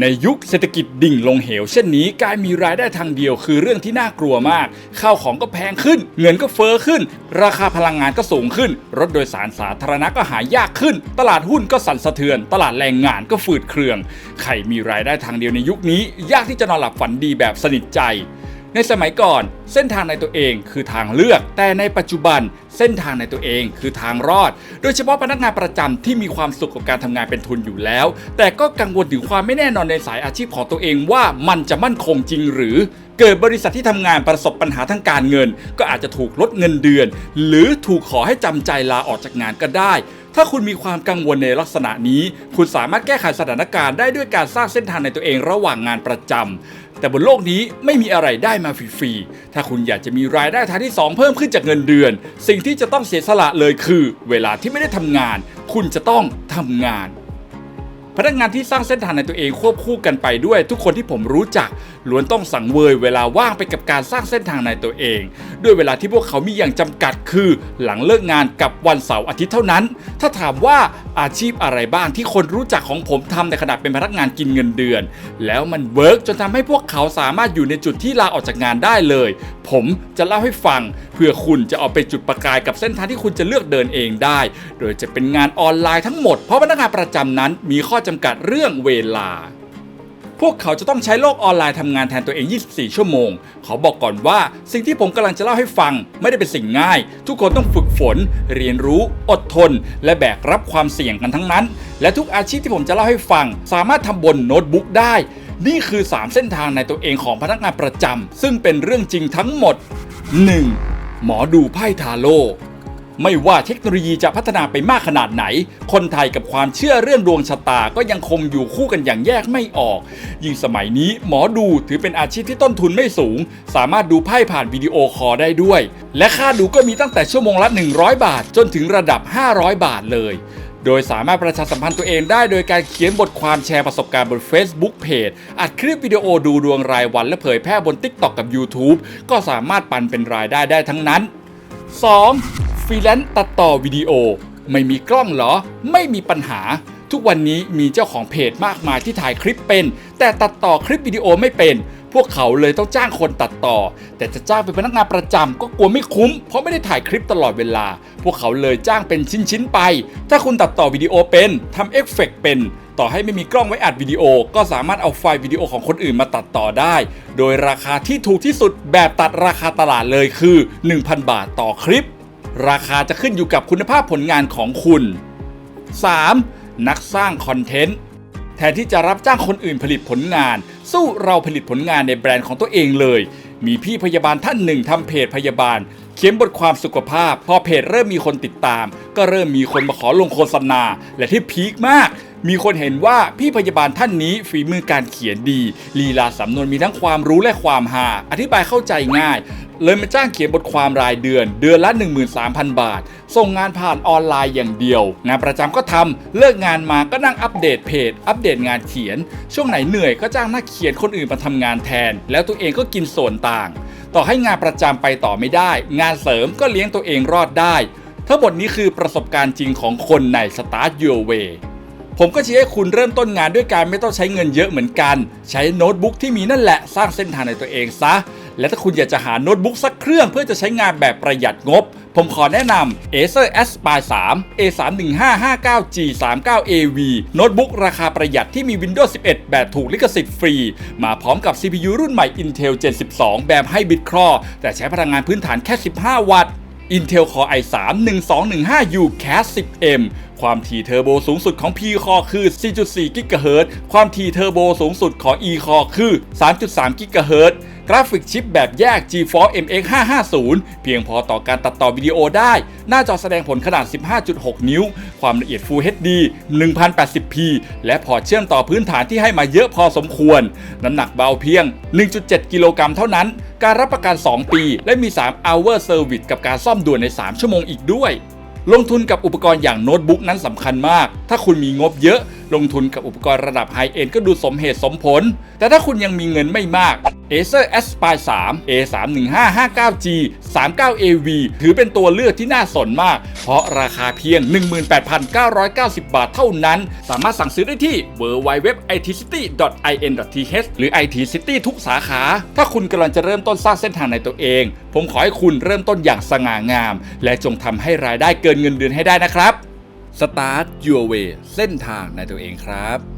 ในยุคเศรษฐกิจดิ่งลงเหว เช่นนี้การมีรายได้ทางเดียวคือเรื่องที่น่ากลัวมาก ข้าวของก็แพงขึ้น เงินก็เฟ้อขึ้น ราคาพลังงานก็สูงขึ้น รถโดยสารสาธารณะก็หายากขึ้น ตลาดหุ้นก็สั่นสะเทือน ตลาดแรงงานก็ฝืดเครือง ใครมีรายได้ทางเดียวในยุคนี้ ยากที่จะนอนหลับฝันดีแบบสนิทใจ ในสมัยก่อน เส้นทางในตัวเองคือทางเลือก แต่ในปัจจุบันเส้นทางในตัวเองคือทางรอด โดยเฉพาะพนักงานประจำที่มีความสุขกับการทำงานเป็นทุนอยู่แล้ว แต่ก็กังวลถึงความไม่แน่นอนในสายอาชีพของตัวเองว่ามันจะมั่นคงจริงหรือเกิดบริษัทที่ทำงานประสบปัญหาทางการเงิน ก็อาจจะถูกลดเงินเดือน หรือถูกขอให้จำใจลาออกจากงานก็ได้ ถ้าคุณมีความกังวลในลักษณะนี้ คุณสามารถแก้ไขสถานการณ์ได้ด้วยการสร้างเส้นทางในตัวเองระหว่างงานประจำแต่บนโลกนี้ไม่มีอะไรได้มาฟรีๆ ถ้าคุณอยากจะมีรายได้ทางที่ 2 เพิ่มขึ้นจากเงินเดือน สิ่งที่จะต้องเสียสละเลยคือ เวลาที่ไม่ได้ทำงาน คุณจะต้องทำงาน พนักงานที่สร้างเส้นทางในตัวเองควบคู่กันไปด้วย ทุกคนที่ผมรู้จักล้วนต้องสังเวยเวลาว่างไปกับการสร้างเส้นทางในตัวเอง ด้วยเวลาที่พวกเขามีอย่างจำกัดคือ หลังเลิกงานกับวันเสาร์อาทิตย์เท่านั้น ถ้าถามว่า อาชีพอะไรบ้างที่คนรู้จักของผมทำในขณะเป็นพนักงานกินเงินเดือน แล้วมันเวิร์กจนทำให้พวกเขาสามารถอยู่ในจุดที่ลาออกจากงานได้เลย ผมจะเล่าให้ฟังเพื่อคุณจะเอาไปจุดประกายกับเส้นทางที่คุณจะเลือกเดินเองได้ โดยจะเป็นงานออนไลน์ทั้งหมดเพราะพนักงานประจำนั้นมีข้อจำกัดเรื่องเวลา พวกเขาจะต้องใช้โลกออนไลน์ทำงานแทนตัวเอง 24 ชั่วโมง ขอบอกก่อนว่าสิ่งที่ผมกำลังจะเล่าให้ฟังไม่ได้เป็นสิ่งง่าย ทุกคนต้องฝึกฝน เรียนรู้ อดทน และแบกรับความเสี่ยงกันทั้งนั้น และทุกอาชีพที่ผมจะเล่าให้ฟัง สามารถทำบนโน้ตบุ๊กได้ นี่คือ 3 เส้นทางในตัวเองของพนักงานประจำซึ่งเป็นเรื่องจริงทั้งหมด 1. หมอดูไพ่ทาโร่ ไม่ว่าเทคโนโลยีจะพัฒนาไปมากขนาดไหน คนไทยกับความเชื่อเรื่องดวงชะตาก็ยังคงอยู่คู่กันอย่างแยกไม่ออก ยิ่งสมัยนี้หมอดูถือเป็นอาชีพที่ต้นทุนไม่สูง สามารถดูไพ่ผ่านวิดีโอคอลได้ด้วย และค่าดูก็มีตั้งแต่ชั่วโมงละ 100 บาท จนถึงระดับ 500 บาทเลยโดยสามารถประชาสัมพันธ์ตัวเองได้โดยการเขียนบทความแชร์ประสบการณ์บน Facebook Page อัดคลิปวิดีโอดูดวงรายวันและเผยแพร่บน TikTok กับ YouTube ก็สามารถปันเป็นรายได้ได้ทั้งนั้น 2. ฟรีแลนซ์ตัดต่อวิดีโอ ไม่มีกล้องเหรอ ไม่มีปัญหา ทุกวันนี้มีเจ้าของเพจมากมายที่ถ่ายคลิปเป็น แต่ตัดต่อคลิปวิดีโอไม่เป็น พวกเขาเลยต้องจ้างคนตัดต่อ แต่จะจ้างเป็นพนักงานประจำก็กลัวไม่คุ้ม เพราะไม่ได้ถ่ายคลิปตลอดเวลา พวกเขาเลยจ้างเป็นชิ้นๆไป ถ้าคุณตัดต่อวิดีโอเป็นทำเอฟเฟกต์เป็นต่อให้ไม่มีกล้องไว้อัดวิดีโอ ก็สามารถเอาไฟล์วิดีโอของคนอื่นมาตัดต่อได้ โดยราคาที่ถูกที่สุดแบบตัดราคาตลาดเลยคือ 1,000 บาทต่อคลิป ราคาจะขึ้นอยู่กับคุณภาพผลงานของคุณ 3. นักสร้างคอนเทนต์ แทนที่จะรับจ้างคนอื่นผลิตผลงาน สู้เราผลิตผลงานในแบรนด์ของตัวเองเลย มีพี่พยาบาลท่านหนึ่งทำเพจพยาบาล เขียนบทความสุขภาพ พอเพจเริ่มมีคนติดตาม ก็เริ่มมีคนมาขอลงโฆษณา และที่พีคมาก มีคนเห็นว่าพี่พยาบาลท่านนี้ฝีมือการเขียนดี ลีลาสำนวนมีทั้งความรู้และความหา อธิบายเข้าใจง่าย เลยมาจ้างเขียนบทความรายเดือน เดือนละ 13,000 บาท ส่งงานผ่านออนไลน์อย่างเดียว งานประจำก็ทำเลิกงานมาก็นั่งอัปเดตเพจ อัปเดตงานเขียน ช่วงไหนเหนื่อยก็จ้างนักเขียนคนอื่นมาทำงานแทน แล้วตัวเองก็กินส่วนต่าง ต่อให้งานประจำไปต่อไม่ได้ งานเสริมก็เลี้ยงตัวเองรอดได้ทั้งหมดนี้คือประสบการณ์จริงของคนใน Start Your Way ผมก็ชี้ให้คุณเริ่มต้นงานด้วยการไม่ต้องใช้เงินเยอะเหมือนกัน ใช้โน้ตบุ๊กที่มีนั่นแหละสร้างเส้นทางในตัวเองซะ และถ้าคุณอยากจะหาโน้ตบุ๊กสักเครื่องเพื่อจะใช้งานแบบประหยัดงบ ผมขอแนะนำ Acer Aspire 3 A31559G39AV โน้ตบุ๊กราคาประหยัดที่มี Windows 11 แบบถูกลิขสิทธิ์ฟรี มาพร้อมกับ CPU รุ่นใหม่ Intel Gen 12 แบบไฮบิดครอแต่ใช้พลังงานพื้นฐานแค่ 15 วัตต์ Intel Core i3 1215U Cas 10M ความถี่เทอร์โบสูงสุดของ P Core คือ 4.4 GHz ความถี่เทอร์โบสูงสุดของ E Core คือ 3.3 GHz กราฟิกชิปแบบแยก GeForce MX 550 เพียงพอต่อการตัดต่อวิดีโอได้ หน้าจอแสดงผลขนาด 15.6 นิ้ว ความละเอียด Full HD 1080p และพอเชื่อมต่อพื้นฐานที่ให้มาเยอะพอสมควร น้ำหนักเบาเพียง 1.7 กิโลกรัมเท่านั้น การรับประกัน 2 ปี และมี 3 hour service กับการซ่อมด่วนใน 3 ชั่วโมงอีกด้วย ลงทุนกับอุปกรณ์อย่างโน้ตบุ๊กนั้นสำคัญมาก ถ้าคุณมีงบเยอะ ลงทุนกับอุปกรณ์ระดับไฮเอ็นก็ดูสมเหตุสมผล แต่ถ้าคุณยังมีเงินไม่มาก Acer Aspire 3 A31559G 39AV ถือเป็นตัวเลือกที่น่าสนมาก เพราะราคาเพียง 18,990 บาทเท่านั้น สามารถสั่งซื้อได้ที่ www.itcity.in.th หรือ IT City ทุกสาขา ถ้าคุณกำลังจะเริ่มต้นสร้างเส้นทางในตัวเอง ผมขอให้คุณเริ่มต้นอย่างสง่างาม และจงทำให้รายได้เกินเงินเดือนให้ได้นะครับ Start Your Way เส้นทางในตัวเองครับ